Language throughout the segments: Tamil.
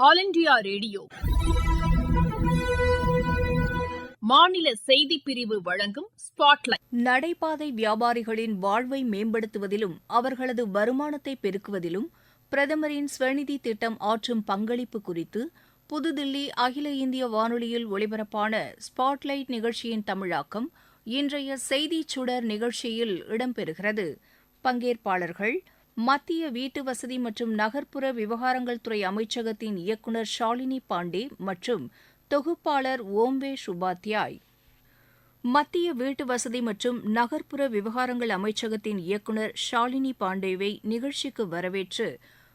All India radio. மாநில செய்தி பிரிவு வழங்கும் ஸ்பாட்லைட். நடைபாதை வியாபாரிகளின் வாழ்வை மேம்படுத்துவதிலும் அவர்களது வருமானத்தை பெருக்குவதிலும் பிரதமரின் ஸ்வநிதி திட்டம் ஆற்றும் பங்களிப்பு குறித்து புதுதில்லி அகில இந்திய வானொலியில் ஒளிபரப்பான ஸ்பாட்லைட் நிகழ்ச்சியின் தமிழாக்கம் இன்றைய செய்திச் சுடர் நிகழ்ச்சியில் இடம்பெறுகிறது. பங்கேற்பாளர்கள் மத்திய வீட்டு வசதி மற்றும் நகர்ப்புற விவகாரங்கள் துறை அமைச்சகத்தின் இயக்குநர் ஷாலினி பாண்டே மற்றும் தொகுப்பாளர் ஓம்பேஷ் உபாத்யாய் மத்திய வீட்டு வசதி மற்றும் நகர்ப்புற விவகாரங்கள் அமைச்சகத்தின் இயக்குநர் ஷாலினி பாண்டேவை நிகழ்ச்சிக்கு வரவேற்று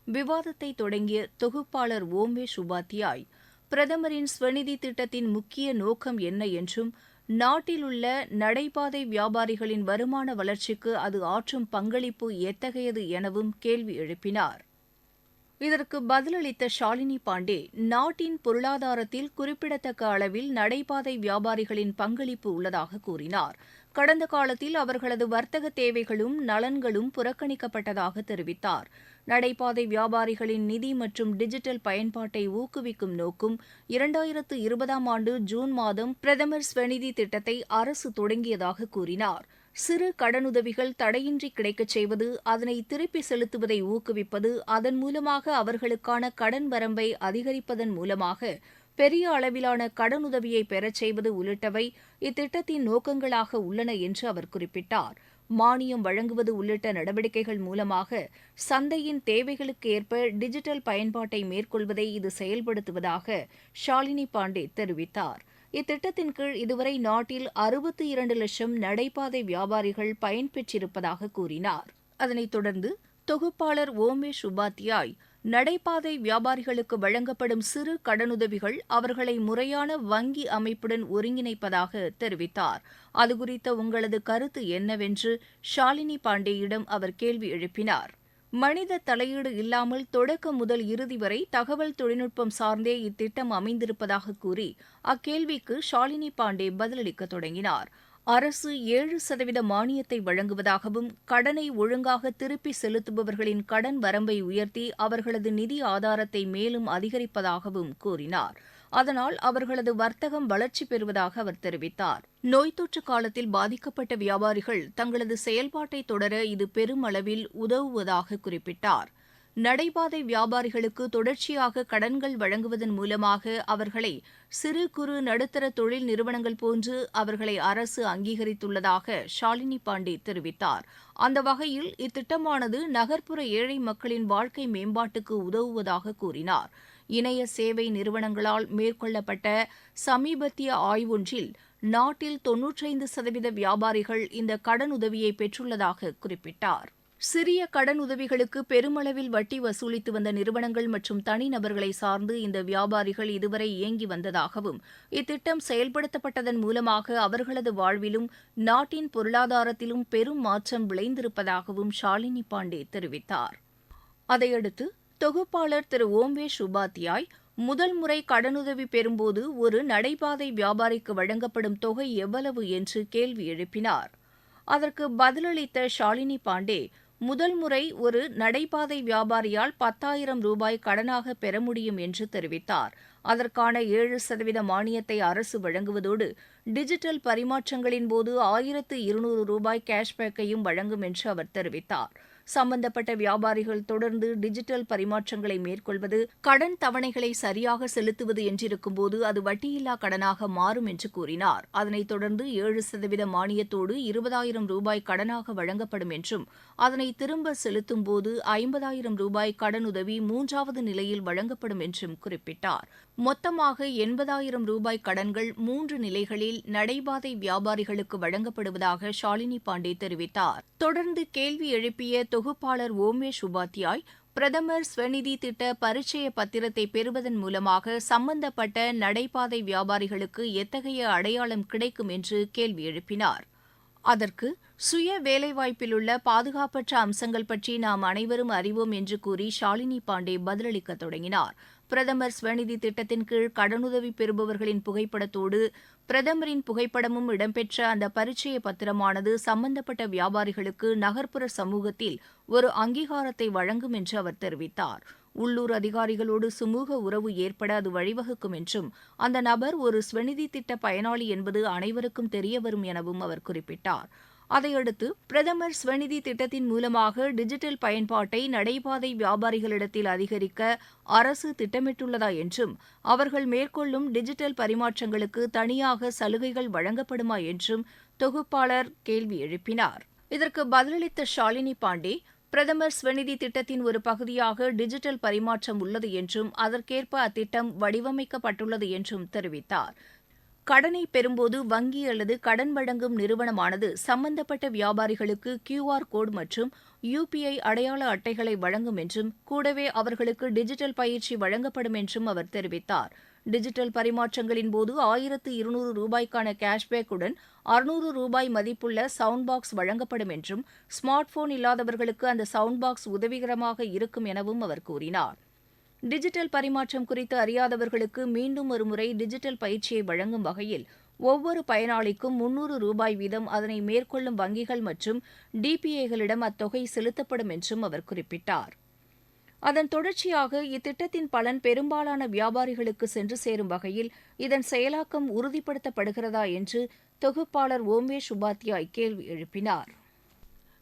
விவாதத்தை தொடங்கிய தொகுப்பாளர் ஓம்பேஷ் உபாத்யாய் பிரதமரின் ஸ்வநிதி திட்டத்தின் முக்கிய நோக்கம் என்ன என்றும் நாட்டில் உள்ள நடைபாதை வியாபாரிகளின் வருமான வளர்ச்சிக்கு அது ஆற்றும் பங்களிப்பு எத்தகையது எனவும் கேள்வி எழுப்பினார். இதற்கு பதிலளித்த ஷாலினி பாண்டே நாட்டின் பொருளாதாரத்தில் குறிப்பிடத்தக்க அளவில் நடைபாதை வியாபாரிகளின் பங்களிப்பு உள்ளதாக கூறினார். கடந்த காலத்தில் அவர்களது வர்த்தக தேவைகளும் நலன்களும் புறக்கணிக்கப்பட்டதாக தெரிவித்தார். நடைபாதை வியாபாரிகளின் நிதி மற்றும் டிஜிட்டல் பயன்பாட்டை ஊக்குவிக்கும் நோக்கும் இரண்டாயிரத்து இருபதாம் ஆண்டு ஜூன் மாதம் பிரதமர் ஸ்வநிதி திட்டத்தை அரசு தொடங்கியதாக கூறினார். சிறு கடனுதவிகள் தடையின்றி கிடைக்கச் செய்வது அதனை திருப்பி செலுத்துவதை ஊக்குவிப்பது அதன் மூலமாக அவர்களுக்கான கடன் வரம்பை அதிகரிப்பதன் மூலமாக பெரிய அளவிலான கடனுதவியை பெறச் செய்வது உள்ளிட்டவை இத்திட்டத்தின் நோக்கங்களாக உள்ளன என்று அவர் குறிப்பிட்டார். மானியம் வழங்குவது உள்ளிட்ட நடவடிக்கைகள் மூலமாக சந்தையின் தேவைகளுக்கு ஏற்ப டிஜிட்டல் பயன்பாட்டை மேற்கொள்வதை இது செயல்படுத்துவதாக ஷாலினி பாண்டே தெரிவித்தார். இத்திட்டத்தின் கீழ் இதுவரை நாட்டில் அறுபத்தி இரண்டு லட்சம் நடைபாதை வியாபாரிகள் பயன்பெற்றிருப்பதாக கூறினார். அதனைத் தொடர்ந்து தொகுப்பாளர் ஓமேஷ் உபாத்யாய் நடைபாதை வியாபாரிகளுக்கு வழங்கப்படும் சிறு கடனுதவிகள் அவர்களை முறையான வங்கி அமைப்புடன் ஒருங்கிணைப்பதாக தெரிவித்தார். அது குறித்த உங்களது கருத்து என்னவென்று ஷாலினி பாண்டேயிடம் அவர் கேள்வி எழுப்பினார். மனித தலையீடு இல்லாமல் தொடக்கம் முதல் இறுதி வரை தகவல் தொழில்நுட்பம் சார்ந்தே இத்திட்டம் அமைந்திருப்பதாக கூறி அக்கேள்விக்கு ஷாலினி பாண்டே பதிலளிக்க தொடங்கினார். அரசு ஏழு சதவீத மானியத்தை வழங்குவதாகவும் கடனை ஒழுங்காக திருப்பி செலுத்துபவர்களின் கடன் வரம்பை உயர்த்தி அவர்களது நிதி ஆதாரத்தை மேலும் அதிகரிப்பதாகவும் கூறினார். அதனால் அவர்களது வர்த்தகம் வளர்ச்சி பெறுவதாக அவர் தெரிவித்தார். நோய் தொற்று காலத்தில் பாதிக்கப்பட்ட வியாபாரிகள் தங்களது செயல்பாட்டை தொடர இது பெருமளவில் உதவுவதாக குறிப்பிட்டார். நடைபாதை வியாபாரிகளுக்கு தொடர்ச்சியாக கடன்கள் வழங்குவதன் மூலமாக அவர்களை சிறு குறு நடுத்தர தொழில் நிறுவனங்கள் போன்று அவர்களை அரசு அங்கீகரித்துள்ளதாக ஷாலினி பாண்டே தெரிவித்தார். அந்த வகையில் இத்திட்டமானது நகர்ப்புற ஏழை மக்களின் வாழ்க்கை மேம்பாட்டுக்கு உதவுவதாக கூறினார். இணைய சேவை நிறுவனங்களால் மேற்கொள்ளப்பட்ட சமீபத்திய ஆய்வொன்றில் நாட்டில் தொன்னூற்றைந்து சதவீத வியாபாரிகள் இந்த கடனுதவியை பெற்றுள்ளதாக குறிப்பிட்டார். சிறிய கடன் உதவிகளுக்கு பெருமளவில் வட்டி வசூலித்து வந்த நிறுவனங்கள் மற்றும் தனிநபர்களை சார்ந்து இந்த வியாபாரிகள் இதுவரை இயங்கி வந்ததாகவும் இத்திட்டம் செயல்படுத்தப்பட்டதன் மூலமாக அவர்களது வாழ்விலும் நாட்டின் பொருளாதாரத்திலும் பெரும் மாற்றம் விளைந்திருப்பதாகவும் ஷாலினி பாண்டே தெரிவித்தார். அதையடுத்து தொகுப்பாளர் திரு. ஓம்வேஷ் உபாத்யாய் முதல் முறை கடனுதவி பெறும்போது ஒரு நடைபாதை வியாபாரிக்கு வழங்கப்படும் தொகை எவ்வளவு என்று கேள்வி எழுப்பினார். அதற்கு பதிலளித்த ஷாலினி பாண்டே முதல் முறை ஒரு நடைபாதை வியாபாரியால் பத்தாயிரம் ரூபாய் கடனாக பெற முடியும் என்று தெரிவித்தார். அதற்கான ஏழு சதவீத மானியத்தை அரசு வழங்குவதோடு டிஜிட்டல் பரிமாற்றங்களின் போது ஆயிரத்து இருநூறு ரூபாய் கேஷ்பேக்கையும் வழங்கும் என்று அவர் தெரிவித்தார். சம்பந்தப்பட்ட வியாபாரிகள் தொடர்ந்து டிஜிட்டல் பரிமாற்றங்களை மேற்கொள்வது கடன் தவணைகளை சரியாக செலுத்துவது என்றிருக்கும்போது அது வட்டியில்லா கடனாக மாறும் என்று கூறினார். அதனைத் தொடர்ந்து ஏழு சதவீத மானியத்தோடு இருபதாயிரம் ரூபாய் கடனாக வழங்கப்படும் என்றும் அதனை திரும்ப செலுத்தும் போது ஐம்பதாயிரம் ரூபாய் கடனுதவி மூன்றாவது நிலையில் வழங்கப்படும் என்றும் குறிப்பிட்டார். மொத்தமாக எண்பதாயிரம் ரூபாய் கடன்கள் மூன்று நிலைகளில் நடைபாதை வியாபாரிகளுக்கு வழங்கப்படுவதாக ஷாலினி பாண்டே தெரிவித்தார். தொடர்ந்து கேள்வி எழுப்பிய தொகுப்பாளர் ஓமேஷ் உபாத்யாய் பிரதமர் ஸ்வநிதி திட்ட பரிச்சய பத்திரத்தை பெறுவதன் மூலமாக சம்பந்தப்பட்ட நடைபாதை வியாபாரிகளுக்கு எத்தகைய அடையாளம் கிடைக்கும் என்று கேள்வி எழுப்பினார். அதற்கு சுய வேலைவாய்ப்பிலுள்ள பாதுகாப்பற்ற அம்சங்கள் பற்றி நாம் அனைவரும் அறிவோம் என்று கூறி ஷாலினி பாண்டே பதிலளிக்க தொடங்கினார். பிரதமர் ஸ்வநிதி திட்டத்தின் கீழ் கடனுதவி பெறுபவர்களின் புகைப்படத்தோடு பிரதமரின் புகைப்படமும் இடம்பெற்ற அந்த பரிச்சய பத்திரமானது சம்பந்தப்பட்ட வியாபாரிகளுக்கு நகர்ப்புற சமூகத்தில் ஒரு அங்கீகாரத்தை வழங்கும் என்று அவர் தெரிவித்தார். உள்ளூர் அதிகாரிகளோடு சுமூக உறவு ஏற்பட அது வழிவகுக்கும் என்றும் அந்த நபர் ஒரு ஸ்வநிதி திட்ட பயனாளி என்பது அனைவருக்கும் தெரியவரும் எனவும் அவர் குறிப்பிட்டார். அதையடுத்து பிரதமர் ஸ்வநிதி திட்டத்தின் மூலமாக டிஜிட்டல் பயன்பாட்டை நடைபாதை வியாபாரிகளிடத்தில் அதிகரிக்க அரசு திட்டமிட்டுள்ளதா என்றும் அவர்கள் மேற்கொள்ளும் டிஜிட்டல் பரிமாற்றங்களுக்கு தனியாக சலுகைகள் வழங்கப்படுமா என்றும் தொகுப்பாளர் கேள்வி எழுப்பினார். இதற்கு பதிலளித்த ஷாலினி பாண்டே பிரதமர் ஸ்வநிதி திட்டத்தின் ஒரு பகுதியாக டிஜிட்டல் பரிமாற்றம் உள்ளது என்றும் அதற்கேற்ப அத்திட்டம் வடிவமைக்கப்பட்டுள்ளது என்றும் தெரிவித்தார். கடனை பெறும்போது வங்கி அல்லது கடன் வழங்கும் நிறுவனமானது சம்பந்தப்பட்ட வியாபாரிகளுக்கு கியூஆர் கோடு மற்றும் யுபிஐ அடையாள அட்டைகளை வழங்கும் என்றும் கூடவே அவர்களுக்கு டிஜிட்டல் பயிற்சி வழங்கப்படும் என்றும் அவர் தெரிவித்தார். டிஜிட்டல் பரிமாற்றங்களின் போது ஆயிரத்து இருநூறு ரூபாய்க்கான கேஷ்பேக்குடன் அறுநூறு ரூபாய் மதிப்புள்ள சவுண்ட் பாக்ஸ் வழங்கப்படும் என்றும் ஸ்மார்ட் போன் இல்லாதவர்களுக்கு அந்த சவுண்ட் பாக்ஸ் உதவிகரமாக இருக்கும் எனவும் அவர் கூறினார். டிஜிட்டல் பரிமாற்றம் குறித்து அறியாதவர்களுக்கு மீண்டும் ஒருமுறை டிஜிட்டல் பயிற்சியை வழங்கும் வகையில் ஒவ்வொரு பயனாளிக்கும் முன்னூறு ரூபாய் வீதம் அதனை மேற்கொள்ளும் வங்கிகள் மற்றும் டிபிஏகளிடம் அத்தொகை செலுத்தப்படும் என்றும் அவர் குறிப்பிட்டார். அதன் தொடர்ச்சியாக இத்திட்டத்தின் பலன் பெரும்பாலான வியாபாரிகளுக்கு சென்று சேரும் வகையில் இதன் செயலாக்கம் உறுதிப்படுத்தப்படுகிறதா என்று தொகுப்பாளர் ஓமேஷ் உபாத்யாய் கேள்வி எழுப்பினார்.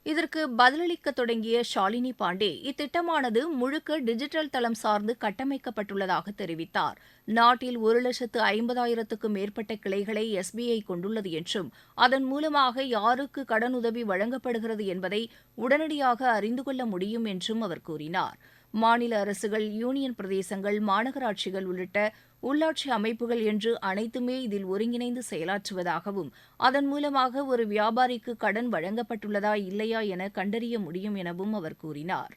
இதற்கு பதிலளிக்க தொடங்கிய ஷாலினி பாண்டே இத்திட்டமானது முழுக்க டிஜிட்டல் தளம் சார்ந்து கட்டமைக்கப்பட்டுள்ளதாக தெரிவித்தார். நாட்டில் ஒரு லட்சத்து ஐம்பதாயிரத்துக்கும் மேற்பட்ட கிளைகளை எஸ்பிஐ கொண்டுள்ளது என்றும் அதன் மூலமாக யாருக்கு கடனுதவி வழங்கப்படுகிறது என்பதை உடனடியாக அறிந்து கொள்ள முடியும் என்றும் அவர் கூறினார். மாநில அரசுகள் யூனியன் பிரதேசங்கள் மாநகராட்சிகள் உள்ளிட்ட உள்ளாட்சி அமைப்புகள் என்று அனைத்துமே இதில் ஒருங்கிணைந்து செயலாற்றுவதாகவும் அதன் மூலமாக ஒரு வியாபாரிக்கு கடன் வழங்கப்பட்டுள்ளதா இல்லையா என கண்டறிய முடியும் எனவும் அவர் கூறினார்.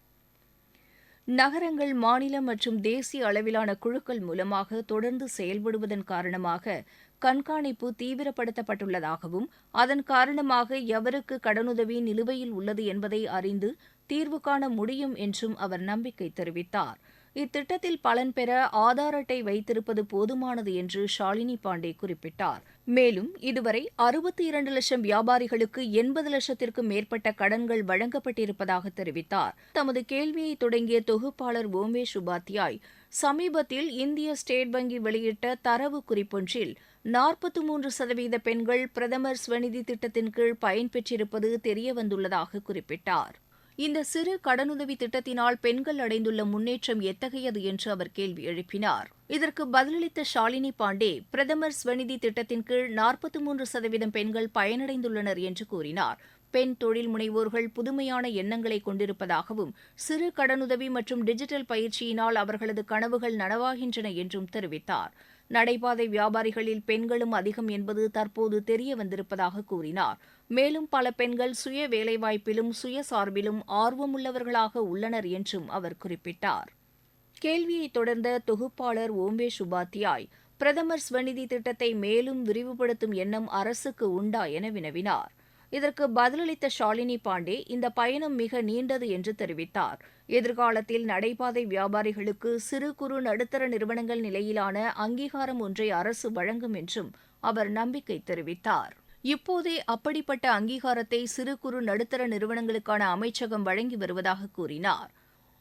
நகரங்கள் மாநில மற்றும் தேசிய அளவிலான குழுக்கள் மூலமாக தொடர்ந்து செயல்படுவதன் காரணமாக கண்காணிப்பு தீவிரப்படுத்தப்பட்டுள்ளதாகவும் அதன் காரணமாக எவருக்கு கடனுதவி நிலுவையில் உள்ளது என்பதை அறிந்து தீர்வு காண முடியும் என்றும் அவர் நம்பிக்கை தெரிவித்தார். இத்திட்டத்தில் பலன் பெற ஆதார் அட்டை வைத்திருப்பது போதுமானது என்று ஷாலினி பாண்டே குறிப்பிட்டார். மேலும் இதுவரை அறுபத்தி இரண்டு லட்சம் வியாபாரிகளுக்கு எண்பது லட்சத்திற்கும் மேற்பட்ட கடன்கள் வழங்கப்பட்டிருப்பதாக தெரிவித்தார். தமது கேள்வியை தொடங்கிய தொகுப்பாளர் ஓமேஷ் உபாத்யாய் சமீபத்தில் இந்திய ஸ்டேட் வங்கி வெளியிட்ட தரவு குறிப்பொன்றில் நாற்பத்தி மூன்று சதவீத பெண்கள் பிரதமர் ஸ்வநிதி திட்டத்தின் கீழ் பயன்பெற்றிருப்பது தெரியவந்துள்ளதாக குறிப்பிட்டார். இந்த சிறு கடனுதவி திட்டத்தினால் பெண்கள் அடைந்துள்ள முன்னேற்றம் எத்தகையது என்று அவர் கேள்வி எழுப்பினார். இதற்கு பதிலளித்த ஷாலினி பாண்டே பிரதமர் ஸ்வநிதி திட்டத்தின் கீழ் நாற்பத்தி மூன்று சதவீதம் பெண்கள் பயனடைந்துள்ளனர் என்று கூறினார். பெண் தொழில் முனைவோர்கள் புதுமையான எண்ணங்களை கொண்டிருப்பதாகவும் சிறு கடனுதவி மற்றும் டிஜிட்டல் பயிற்சியினால் அவர்களது கனவுகள் நனவாகின்றன என்றும் தெரிவித்தார். நடைபாதை வியாபாரிகளில் பெண்களும் அதிகம் என்பது தற்போது தெரிய வந்திருப்பதாக கூறினார். மேலும் பல பெண்கள் சுய வேலைவாய்ப்பிலும் சுயசார்பிலும் ஆர்வமுள்ளவர்களாக உள்ளனர் என்றும் அவர் குறிப்பிட்டார். கேள்வியை தொடர்ந்த தொகுப்பாளர் ஓம்பேஷ் உபாத்தியாய் பிரதமர் ஸ்வநிதி திட்டத்தை மேலும் விரிவுபடுத்தும் எண்ணம் அரசுக்கு உண்டா என வினவினார். இதற்கு பதிலளித்த ஷாலினி பாண்டே இந்த பயணம் மிக நீண்டது என்று தெரிவித்தார். எதிர்காலத்தில் நடைபாதை வியாபாரிகளுக்கு சிறு குறு நடுத்தர நிறுவனங்கள் நிலையிலான அங்கீகாரம் ஒன்றை அரசு வழங்கும் என்றும் அவர் நம்பிக்கை தெரிவித்தார். இப்போதே அப்படிப்பட்ட அங்கீகாரத்தை சிறு குறு நடுத்தர நிறுவனங்களுக்கான அமைச்சகம் வழங்கி வருவதாக கூறினார்.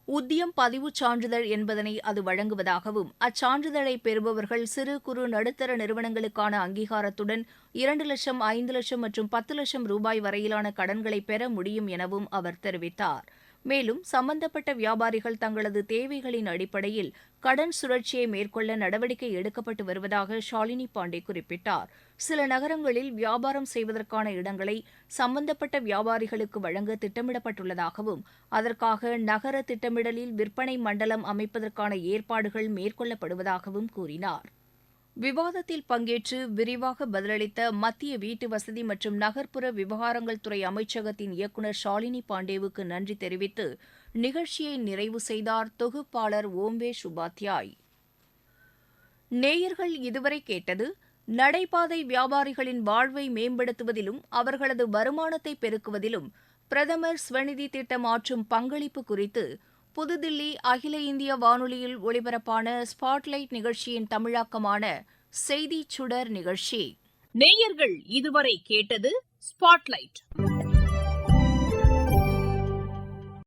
உத்தியம் பதிவுச் சான்றிதழ் என்பதனை அது வழங்குவதாகவும் அச்சான்றிதழை பெறுபவர்கள் சிறு குறு நடுத்தர நிறுவனங்களுக்கான அங்கீகாரத்துடன் இரண்டு லட்சம் ஐந்து லட்சம் மற்றும் பத்து லட்சம் ரூபாய் வரையிலான கடன்களை பெற முடியும் எனவும் அவர் தெரிவித்தார். மேலும் சம்பந்தப்பட்ட வியாபாரிகள் தங்களது தேவைகளின் அடிப்படையில் கடன் சுழற்சியை மேற்கொள்ள நடவடிக்கை எடுக்கப்பட்டு வருவதாக ஷாலினி பாண்டே குறிப்பிட்டார். சில நகரங்களில் வியாபாரம் செய்வதற்கான இடங்களை சம்பந்தப்பட்ட வியாபாரிகளுக்கு வழங்க திட்டமிடப்பட்டுள்ளதாகவும் அதற்காக நகர திட்டமிடலில் விற்பனை மண்டலம் அமைப்பதற்கான ஏற்பாடுகள் மேற்கொள்ளப்படுவதாகவும் கூறினார். விவாதத்தில் பங்கேற்று விரிவாக பதிலளித்த மத்திய வீட்டு வசதி மற்றும் நகர்ப்புற விவகாரங்கள் துறை அமைச்சகத்தின் இயக்குநர் ஷாலினி பாண்டேவுக்கு நன்றி தெரிவித்து நிகழ்ச்சியை நிறைவு செய்தார் தொகுப்பாளர் ஓம்பேஷ் உபாத்யாய். நேயர்கள் இதுவரை கேட்டது நடைபாதை வியாபாரிகளின் வாழ்வை மேம்படுத்துவதிலும் அவர்களது வருமானத்தை பெருக்குவதிலும் பிரதமர் ஸ்வநிதி திட்டம் ஆற்றும் பங்களிப்பு குறித்து புதுதில்லி அகில இந்திய வானொலியில் ஒளிபரப்பான ஸ்பாட்லைட் நிகழ்ச்சியின் தமிழாக்கமான செய்தி சுடர் நிகழ்ச்சி. நேயர்கள் இதுவரை கேட்டது ஸ்பாட்லைட்.